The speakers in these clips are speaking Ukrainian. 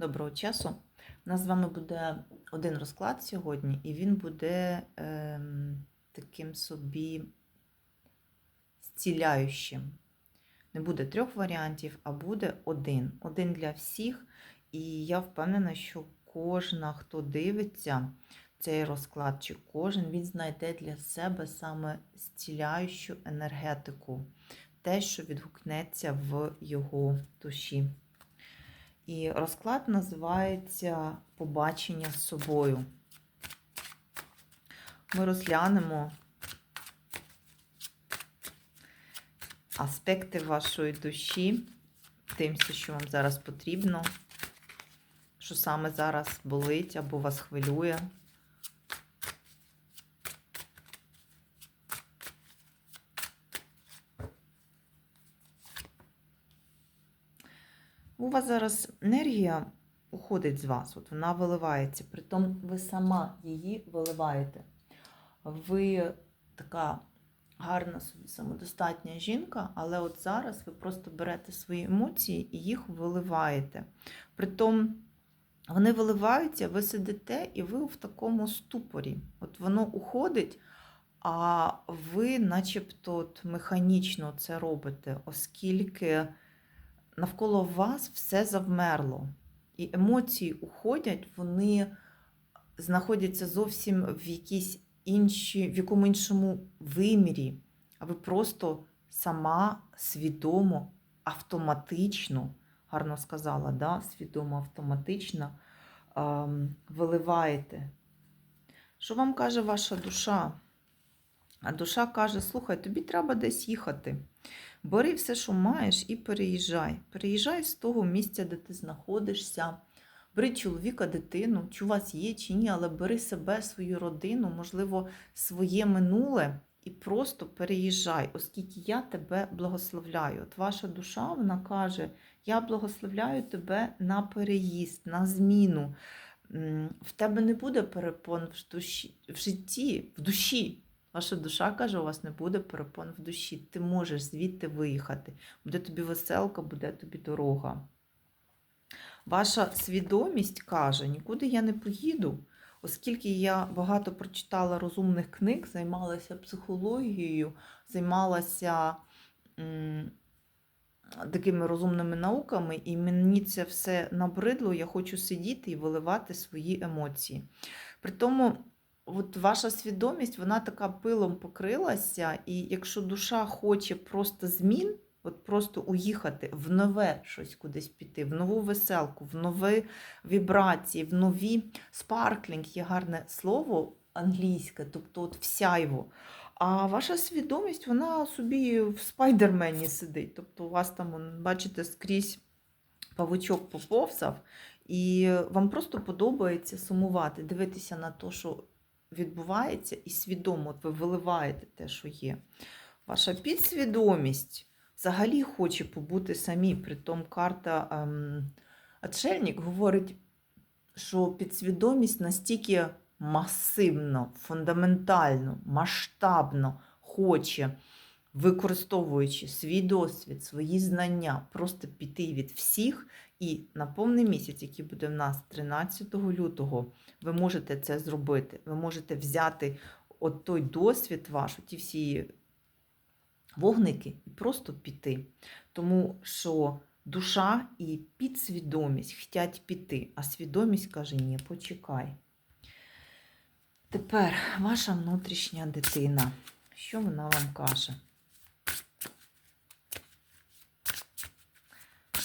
Доброго часу. У нас з вами буде один розклад сьогодні, і він буде ем, таким собі зціляючим. Не буде трьох варіантів, а буде один. Один для всіх. І я впевнена, що кожна, хто дивиться цей розклад, чи кожен він знайде для себе саме зціляючу енергетику, те, що відгукнеться в його душі. І розклад називається Побачення з собою. Ми розглянемо аспекти вашої душі, тим, що вам зараз потрібно, що саме зараз болить або вас хвилює. У вас зараз енергія уходить з вас, от вона виливається, притом ви сама її виливаєте. Ви така гарна собі самодостатня жінка, але от зараз ви просто берете свої емоції і їх виливаєте. Притом вони виливаються, ви сидите і ви в такому ступорі. От воно уходить, а ви начебто механічно це робите, оскільки навколо вас все завмерло. І емоції уходять, вони знаходяться зовсім в якійсь інші, в якому іншому вимірі, а ви просто сама свідомо, автоматично, гарно сказала, да? свідомо автоматично ем, виливаєте. Що вам каже ваша душа? А душа каже: слухай, тобі треба десь їхати. Бери все, що маєш, і переїжджай. Переїжджай з того місця, де ти знаходишся. Бери чоловіка, дитину, чи у вас є, чи ні, але бери себе, свою родину, можливо, своє минуле і просто переїжджай, оскільки я тебе благословляю. От ваша душа вона каже: Я благословляю тебе на переїзд, на зміну. В тебе не буде перепон в душі, в житті, в душі. Ваша душа каже, у вас не буде перепон в душі. Ти можеш звідти виїхати. Буде тобі веселка, буде тобі дорога. Ваша свідомість каже, нікуди я не поїду, оскільки я багато прочитала розумних книг, займалася психологією, займалася м, такими розумними науками, і мені це все набридло, я хочу сидіти і виливати свої емоції. При тому, от ваша свідомість, вона така пилом покрилася, і якщо душа хоче просто змін, от просто уїхати в нове щось кудись піти, в нову веселку, в нові вібрації, в нові спарклінг, є гарне слово англійське, тобто от всяйво. А ваша свідомість, вона собі в спайдермені сидить. Тобто у вас там, бачите, скрізь павучок поповзав, і вам просто подобається сумувати, дивитися на те, що відбувається, і свідомо ви виливаєте те, що є. Ваша підсвідомість взагалі хоче побути самі. Притом карта ем, Отшельник говорить, що підсвідомість настільки масивно, фундаментально, масштабно хоче, використовуючи свій досвід, свої знання, просто піти від всіх. І на повний місяць, який буде в нас 13 лютого, ви можете це зробити. Ви можете взяти от той досвід ваш, ті всі вогники, і просто піти. Тому що душа і підсвідомість хочуть піти, а свідомість каже: ні, почекай. Тепер ваша внутрішня дитина. Що вона вам каже?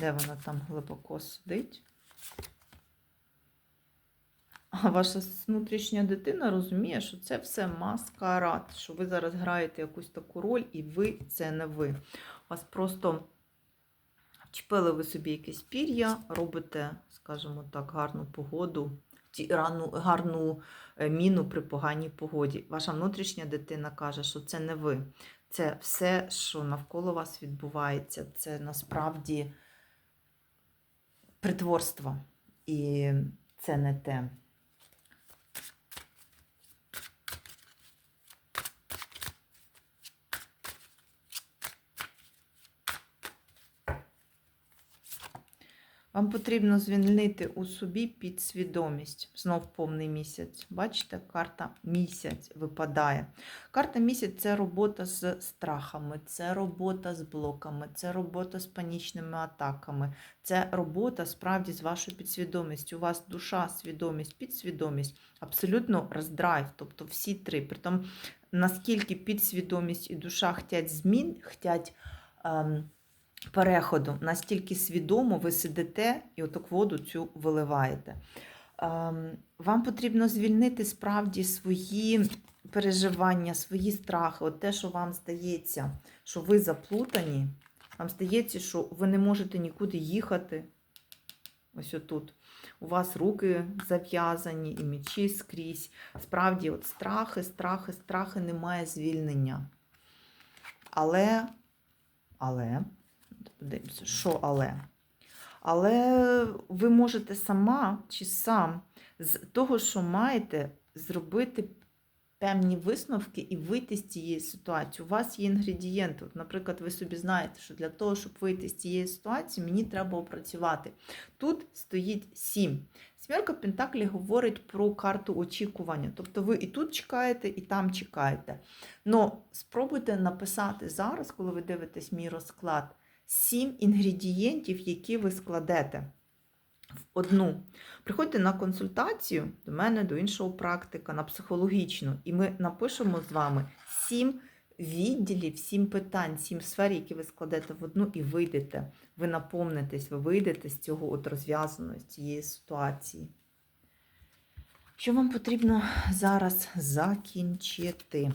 Де вона там глибоко сидить? А ваша внутрішня дитина розуміє, що це все маскарад, що ви зараз граєте якусь таку роль, і ви це не ви. Вас просто вчепили ви собі якесь пір'я, робите, скажімо так, гарну погоду, рану, гарну е, міну при поганій погоді. Ваша внутрішня дитина каже, що це не ви. Це все, що навколо вас відбувається, це насправді притворство. І це не те. Вам потрібно звільнити у собі підсвідомість. Знов повний місяць. Бачите, карта місяць випадає. Карта місяць це робота з страхами, це робота з блоками, це робота з панічними атаками, це робота справді з вашою підсвідомістю. У вас душа, свідомість, підсвідомість, абсолютно роздрайв, тобто всі три. Притом, наскільки підсвідомість і душа хотять змін, хотять. Ем, переходу настільки свідомо ви сидите і отак воду цю виливаєте. Ем, Вам потрібно звільнити справді свої переживання, свої страхи, от те, що вам здається, що ви заплутані, вам здається, що ви не можете нікуди їхати. Ось отут. У вас руки зав'язані і мечі скрізь. Справді, от страхи, страхи, страхи, немає звільнення. Але, але, подивимося, що але? Але ви можете сама чи сам з того, що маєте, зробити певні висновки і вийти з цієї ситуації. У вас є інгредієнти. От, наприклад, ви собі знаєте, що для того, щоб вийти з цієї ситуації, мені треба опрацювати. Тут стоїть сім. Сімерка Пентаклі говорить про карту очікування. Тобто ви і тут чекаєте, і там чекаєте. Но спробуйте написати зараз, коли ви дивитесь мій розклад, сім інгредієнтів, які ви складете в одну. Приходьте на консультацію до мене, до іншого практика, на психологічну, і ми напишемо з вами сім відділів, сім питань, сім сфер, які ви складете в одну і вийдете. Ви наповнитесь, ви вийдете з цього от розв'язаної, з цієї ситуації. Що вам потрібно зараз закінчити?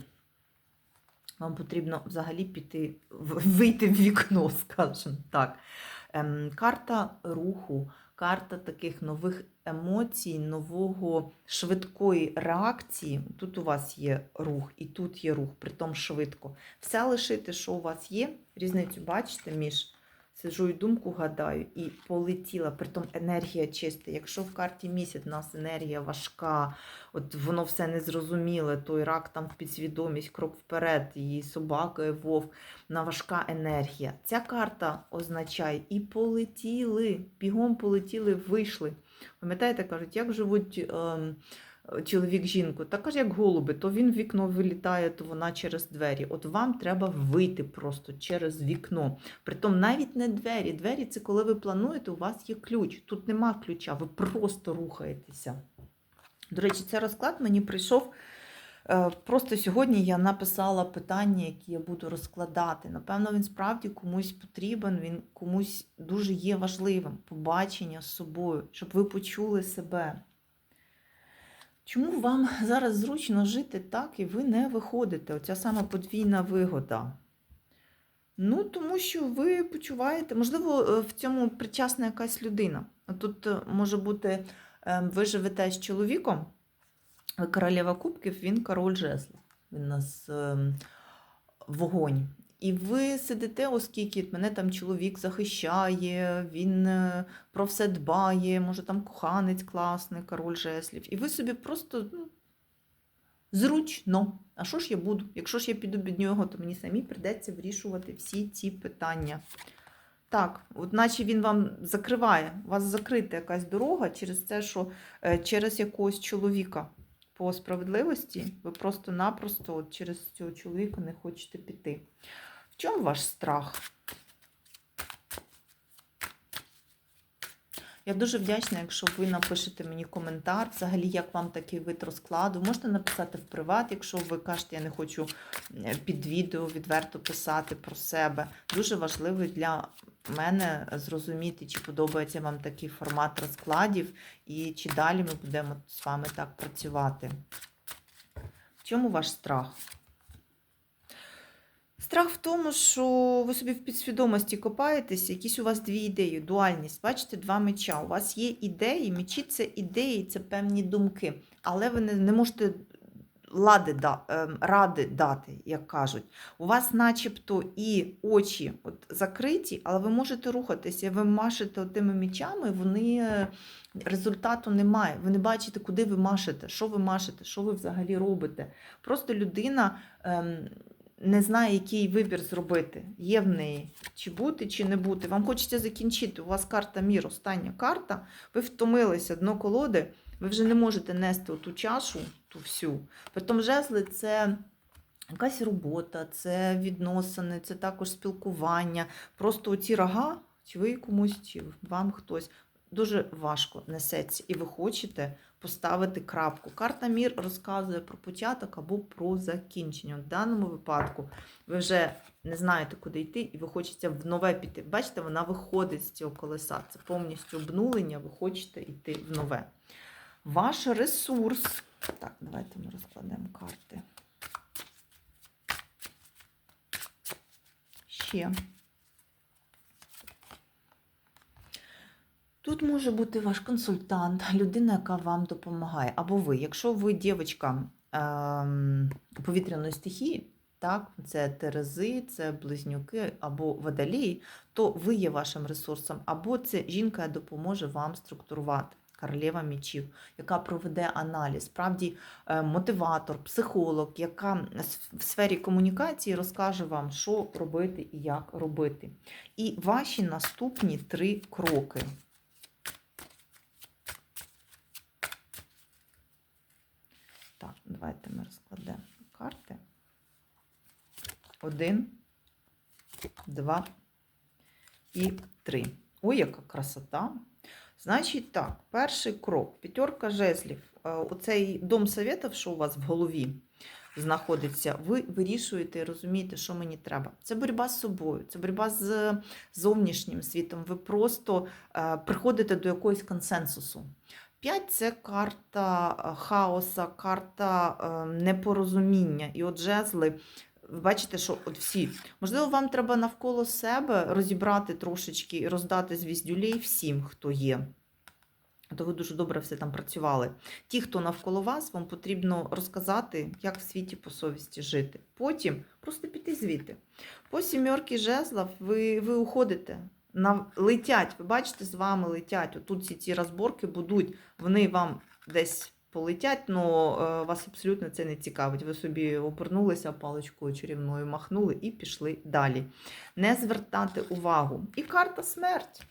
Вам потрібно взагалі піти, вийти в вікно, скажімо так. Ем, карта руху, карта таких нових емоцій, нового швидкої реакції. Тут у вас є рух, і тут є рух, притом швидко. Все лишити, що у вас є, різницю бачите між сиджу і думку гадаю, і полетіла, притом енергія чиста. Якщо в карті місяць у нас енергія важка, от воно все незрозуміле, той рак там в підсвідомість, крок вперед, і собака, і вовк, на важка енергія. Ця карта означає і полетіли, бігом полетіли, вийшли. Пам'ятаєте, кажуть, як живуть ем, чоловік жінку? Так ж як голуби, то він в вікно вилітає, то вона через двері. От вам треба вийти просто через вікно. Притом навіть не двері. Двері це коли ви плануєте, у вас є ключ. Тут нема ключа, ви просто рухаєтеся. До речі, цей розклад мені прийшов. е, Просто сьогодні я написала питання, які я буду розкладати. Напевно, він справді комусь потрібен, він комусь дуже є важливим. Побачення з собою, щоб ви почули себе. Чому вам зараз зручно жити так, і ви не виходите? Оця сама подвійна вигода. Ну, тому що ви почуваєте, можливо, е, в цьому причасна якась людина. Тут е, може бути, е, ви живете з чоловіком, королева кубків, він король жезлів. Він у нас ем, вогонь. І ви сидите, оскільки мене там чоловік захищає, він е, про все дбає, може там коханець класний, король жеслів. І ви собі просто ну, зручно. А що ж я буду? Якщо ж я піду від нього, то мені самі прийдеться вирішувати всі ці питання. Так, от наче він вам закриває, у вас закрита якась дорога через те, що е, через якогось чоловіка по справедливості ви просто-напросто через цього чоловіка не хочете піти. В чому ваш страх? Я дуже вдячна, якщо ви напишете мені коментар, взагалі, як вам такий вид розкладу. Можете написати в приват, якщо ви кажете, я не хочу е, під відео відверто писати про себе. Дуже важливо для мене зрозуміти, чи подобається вам такий формат розкладів, і чи далі ми будемо з вами так працювати. В чому ваш страх? Страх в тому, що ви собі в підсвідомості копаєтесь, якісь у вас дві ідеї, дуальність. Бачите, два меча. У вас є ідеї, мечі це ідеї, це певні думки, але ви не, не можете лади, да, ем, ради дати, як кажуть. У вас начебто і очі от, закриті, але ви можете рухатися, ви машете тими мечами, вони е, результату немає. Ви не бачите, куди ви машете, що ви машете, що ви взагалі робите. Просто людина. Ем, не знає, який вибір зробити. Є в неї чи бути, чи не бути. Вам хочеться закінчити. У вас карта мір, остання карта. Ви втомилися дно колоди, ви вже не можете нести ту чашу, ту всю. Притом жезли це. Якась робота, це відносини, це також спілкування. Просто оці рога, чи ви комусь, чи вам хтось, дуже важко несеться. І ви хочете поставити крапку. Карта мір розказує про початок або про закінчення. В даному випадку ви вже не знаєте, куди йти, і ви хочете в нове піти. Бачите, вона виходить з цього колеса. Це повністю обнулення, ви хочете йти в нове. Ваш ресурс. Так, давайте ми розкладемо карти. Ще. Тут може бути ваш консультант, людина, яка вам допомагає. Або ви, якщо ви дівчинка ем, повітряної стихії, так, це терези, це близнюки або водолії, то ви є вашим ресурсом, або це жінка яка допоможе вам структурувати. Королева мечів, яка проведе аналіз, справді е, мотиватор, психолог, яка в сфері комунікації розкаже вам, що робити і як робити. І ваші наступні три кроки. Так, давайте ми розкладемо карти. Один, два і три. Ой, яка красота! Значить так, перший крок. П'ятерка жезлів. Е, Оцей дом советів, що у вас в голові знаходиться, ви вирішуєте і розумієте, що мені треба. Це боротьба з собою, це боротьба з зовнішнім світом. Ви просто е, приходите до якогось консенсусу. П'ять це карта е, хаоса, карта е, непорозуміння. І от жезли. Бачите, що от всі. Можливо, вам треба навколо себе розібрати трошечки і роздати звіздюлей всім, хто є. То ви дуже добре все там працювали. Ті, хто навколо вас, вам потрібно розказати, як в світі по совісті жити. Потім просто піти звідти. По сімерки жезлов ви, ви уходите. На, летять, ви бачите, з вами летять. Отут всі ці розборки будуть, вони вам десь полетять, але вас абсолютно це не цікавить. Ви собі обернулися паличкою чарівною, махнули і пішли далі. Не звертати увагу. І карта смерть.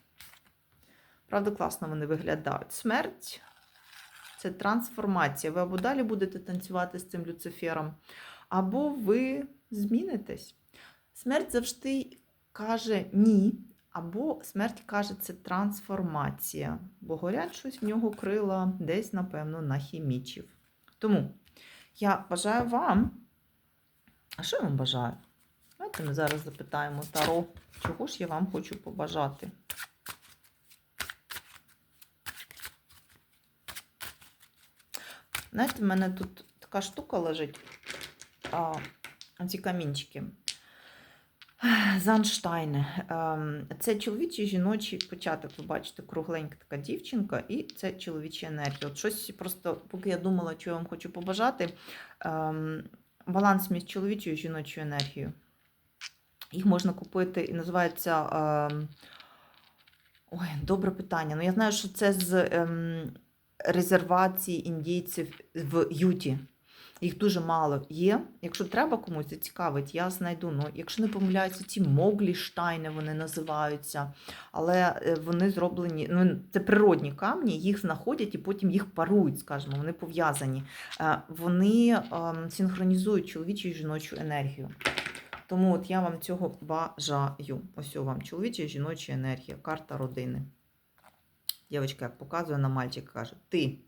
Правда, класно вони виглядають. Смерть це трансформація. Ви або далі будете танцювати з цим люцифером, або ви змінитесь. Смерть завжди каже ні. Або смерть каже, це трансформація, бо горять щось в нього крила десь, напевно, на хімічів. Тому я бажаю вам. А що я вам бажаю? Давайте ми зараз запитаємо Таро, чого ж я вам хочу побажати. Знаєте, в мене тут така штука лежить, а, ці камінчики. Занштайне. Ем, Це чоловічий жіночий початок. Ви бачите, кругленька така дівчинка, і це чоловіча енергія. От щось просто, поки я думала, що я вам хочу побажати, ем, баланс між чоловічою і жіночою енергією. Їх можна купити і називається. ем, Ой, добре питання. Ну, я знаю, що це з резервації індійців в Юті. Їх дуже мало є. Якщо треба комусь зацікавить, я знайду. Ну, якщо не помиляються, ці могліштайни вони називаються. Але е, вони зроблені, ну, це природні камні, їх знаходять і потім їх парують, скажімо, вони пов'язані. Е, Вони ем, синхронізують чоловічу і жіночу енергію. Тому от я вам цього бажаю. Ось у вам чоловіча і жіноча енергія, карта родини. Дівчинка як показує на мальчика, каже: Ти.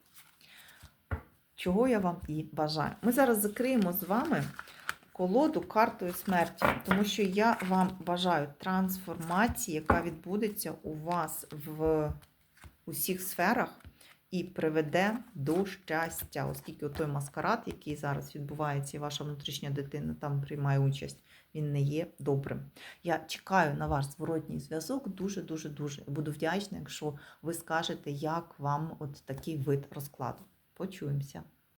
Чого я вам і бажаю. Ми зараз закриємо з вами колоду картою смерті, тому що я вам бажаю трансформації, яка відбудеться у вас в усіх сферах і приведе до щастя, оскільки той маскарад, який зараз відбувається, і ваша внутрішня дитина там приймає участь, він не є добрим. Я чекаю на ваш зворотній зв'язок дуже-дуже дуже. Буду вдячна, якщо ви скажете, як вам от такий вид розкладу. Почуємося.